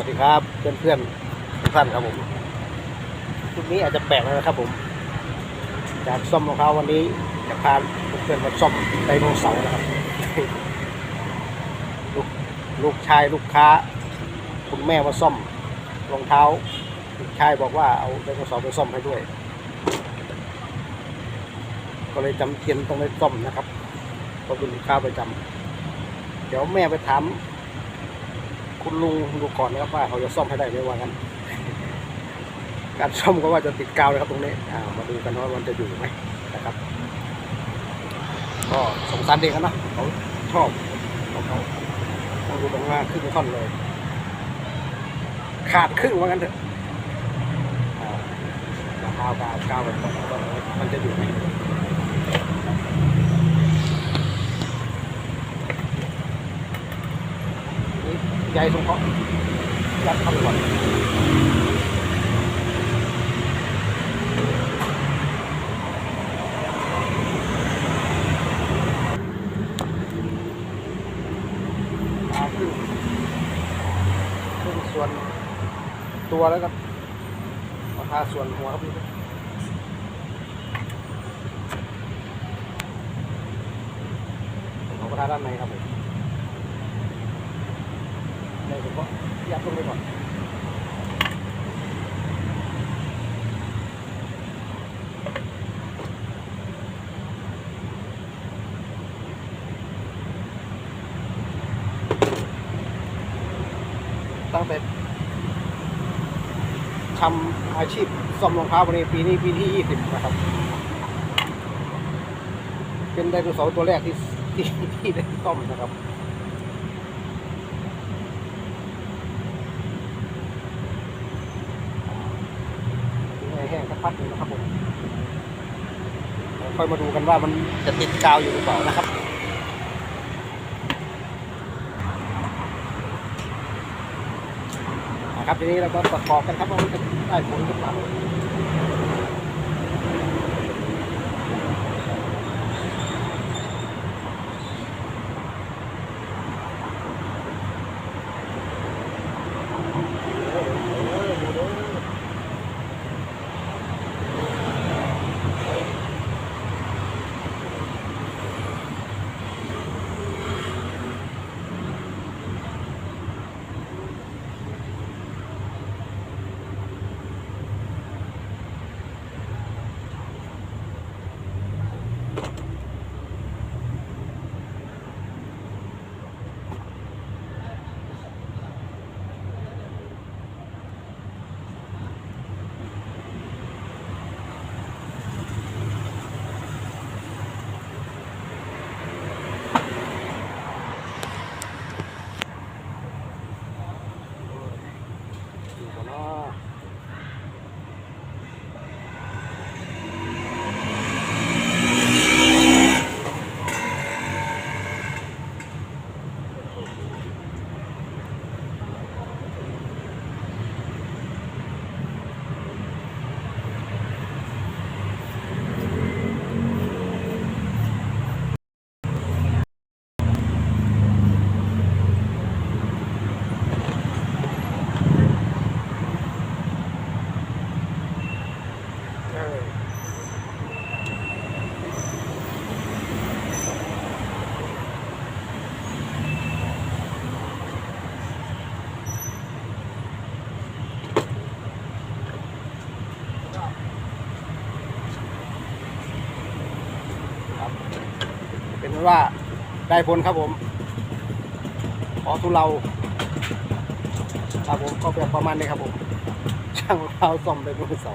วัสดีครับเพื่อนเพื่อนๆทุกท่านครับผมชุดนี้อาจจะแปลกนะครับผม จากซ่อมรองเท้าวันนี้จะพาเพื่อนมาซ่อมไดโนเสาร์นะครับลูกลูกชายลูกค้า คุณแม่มาซ่อมรองเท้าลูกชายบอกว่าเอาไดโนเสาร์ไปซ่อมให้ด้วย ก็เลยจำเป็นต้องไปซ่อมนะครับเพราะเป็นลูกค้าประจำเดี๋ยวแม่ไปถาม คุณลุงดูก่อนนะครับว่าเขาจะซ่อมให้ได้ไหมว่างั้นการซ่อมก็ว่าจะติดกาวนะครับตรงนี้อ่ามาดูกันว่ามันจะอยู่ไหมนะครับ ก็สงสารเด็กนะเขาชอบของเขาต้องดูตรงหน้าครึ่งท่อนเลย ขาดครึ่งว่างั้นเถอะกาวกาวกาวแบบตรงๆมันจะอยู่ไหมนี่ ใยสงเคราะห์ยัดเข้าไปก่อนส่วนตัวแล้วก็มาทาส่วนหัวครับพี่ผมก็ทาด้านในครับผมในผม ก็ยัดลงไปก่อนตั้งแต่ทำอาชีพซ่อมรองเท้าวันนี้ปีนี้ปีที่ยี่สิบนะครับ เป็นไดโนเสาร์ตัวแรกที่ที่ที่ได้ซ่อมนะครับ แห้งสักพักหนึงนะครับผมค่อยมาดูกันว่ามันจะติดกาวอยู่หรือเปล่านะครับครับทีนี้เราก็ประกอบกันครับว่ามันจะได้ผลหรือเปล่า เป็นว่าได้ผลครับผม ขอทุเราครับผมก็แบบประมาณนี้ครับผม ช่างเราซ่อมไปบนเสา